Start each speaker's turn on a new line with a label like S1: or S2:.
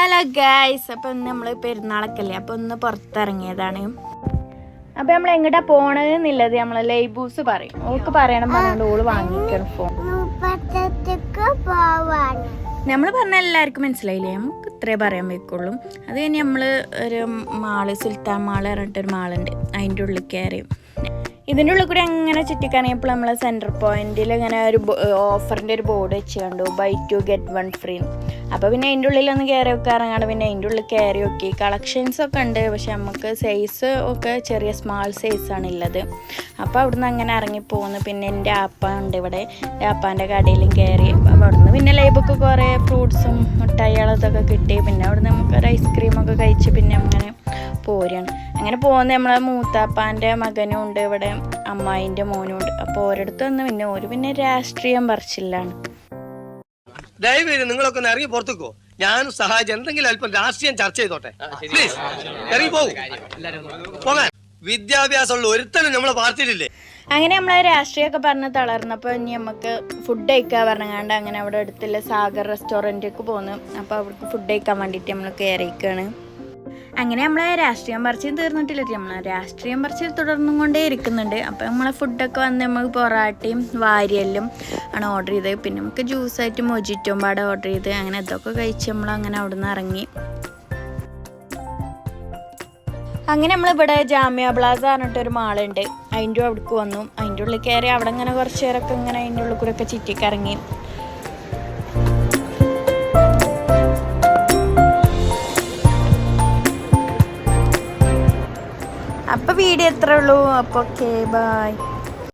S1: Hello guys അപ്പം ഇന്ന് നമ്മൾ പെരുന്നാളൊക്കെ അല്ലേ അപ്പോൾ ഒന്ന് പുറത്തിറങ്ങിയതാണ്. അപ്പം നമ്മൾ എങ്ങോട്ടാ പോണത് എന്നുള്ളത് നമ്മൾ ലൈബൂസ് പറയും. ഓൾക്ക് പറയണം പറഞ്ഞുകൊണ്ട് ഓൾ വാങ്ങിക്കണം ഫോൺ. നമ്മൾ പറഞ്ഞ എല്ലാവർക്കും മനസ്സിലായില്ലേ? നമുക്ക് ഇത്രേ പറയാൻ വെക്കുള്ളൂ അത് കഴിഞ്ഞ് നമ്മൾ ഒരു മാൾ സുൽത്താൻ മാൾ പറഞ്ഞിട്ടൊരു മാളുണ്ട്. അതിന്റെ ഉള്ളിൽ കയറി. ഇതിന്റെ ഉള്ളിൽ കൂടി അങ്ങനെ ചുറ്റിക്കാണെങ്കിൽ നമ്മളെ സെന്റർ പോയിന്റിൽ ഇങ്ങനെ ഒരു ഓഫറിന്റെ ഒരു ബോർഡ് വെച്ച് കണ്ടു buy two get one free അപ്പോൾ പിന്നെ അതിന്റെ ഉള്ളിലൊന്ന് കയറി ഒക്കെ ഇറങ്ങാണ്ട് പിന്നെ അതിന്റെ ഉള്ളിൽ കയറി നോക്കി. കളക്ഷൻസ് ഒക്കെ ഉണ്ട്. പക്ഷെ നമുക്ക് സൈസ് ഒക്കെ ചെറിയ സ്മാൾ സൈസാണ് ഉള്ളത് അപ്പോൾ അവിടുന്ന് അങ്ങനെ ഇറങ്ങി പോകുന്നു പിന്നെ എന്റെ ആപ്പ ഉണ്ട് ഇവിടെ. എന്റെ ആപ്പാന്റെ കടയിലും കയറി അപ്പോൾ അവിടുന്ന് പിന്നെ ലൈബൊക്കെ കുറേ ഫ്രൂട്ട്സും മിഠായികളും ഇതൊക്കെ കിട്ടി. പിന്നെ അവിടുന്ന് നമുക്ക് ഒരു ഐസ്ക്രീമൊക്കെ കഴിച്ച് പിന്നെ അങ്ങനെ പോരാണ്. അങ്ങനെ പോകുന്ന നമ്മളെ മൂത്താപ്പാന്റെ മകനും ഉണ്ട് ഇവിടെ അമ്മായിന്റെ മോനും ഉണ്ട്. അപ്പോൾ ഓരോരുത്തർ വന്ന് പിന്നെ ഒരു പിന്നെ രാഷ്ട്രീയം പറിച്ചില്ലാണ്.
S2: ദയവേര് നിങ്ങളൊക്കെ ഒന്ന് ഇറങ്ങി പുറത്തുക്കോ? ഞാനും സഹായിച്ചു എന്തെങ്കിലും അല്പം രാഷ്ട്രീയം ചർച്ച ചെയ്തോട്ടെ? പ്ലീസ് ഇറങ്ങി പോകും പോകാൻ. വിദ്യാഭ്യാസമുള്ള ഒരുത്തനും നമ്മളെ പാർട്ടിയിലില്ലേ?
S1: അങ്ങനെ നമ്മളെ രാഷ്ട്രീയമൊക്കെ പറഞ്ഞ് തളർന്നപ്പോൾ ഇനി നമുക്ക് ഫുഡ് കഴിക്കാൻ പറഞ്ഞാണ്ട് അങ്ങനെ അവിടെ അടുത്തുള്ള സാഗർ റെസ്റ്റോറന്റിലേക്ക് പോകുന്നു അപ്പോൾ അവർക്ക് ഫുഡ് കഴിക്കാൻ വേണ്ടിയിട്ട് നമ്മൾ കയറിയിരിക്കുകയാണ് അങ്ങനെ നമ്മളെ രാഷ്ട്രീയം പറിച്ചും തീർന്നിട്ടില്ല നമ്മളെ രാഷ്ട്രീയം പറിച്ച് തുടർന്നും കൊണ്ടേ ഇരിക്കുന്നുണ്ട്. അപ്പോൾ നമ്മളെ ഫുഡൊക്കെ വന്ന് നമുക്ക് പൊറാട്ടയും വാരിയലും ആണ് ഓർഡർ ചെയ്തത്. പിന്നെ നമുക്ക് ജ്യൂസായിട്ട് മൊജിറ്റോം പാടെ ഓർഡർ ചെയ്ത് അങ്ങനെ ഇതൊക്കെ കഴിച്ച് നമ്മൾ അങ്ങനെ അവിടെ നിന്ന് ഇറങ്ങി. അങ്ങനെ നമ്മളിവിടെ ജാമ്യ പ്ലാസ പറഞ്ഞിട്ടൊരു മാളുണ്ട്. അതിന്റെ അവിടേക്ക് വന്നു. അതിന്റെ ഉള്ളിൽ കയറി അവിടെ ഇങ്ങനെ കുറച്ച് നേരമൊക്കെ ഇങ്ങനെ അതിന്റെ ഉള്ളിൽ കൂടെ ഒക്കെ ചുറ്റിക്കറങ്ങി. അപ്പോൾ വീഡിയോ എത്ര ഉള്ളൂ. അപ്പോൾ ഓക്കെ ബൈ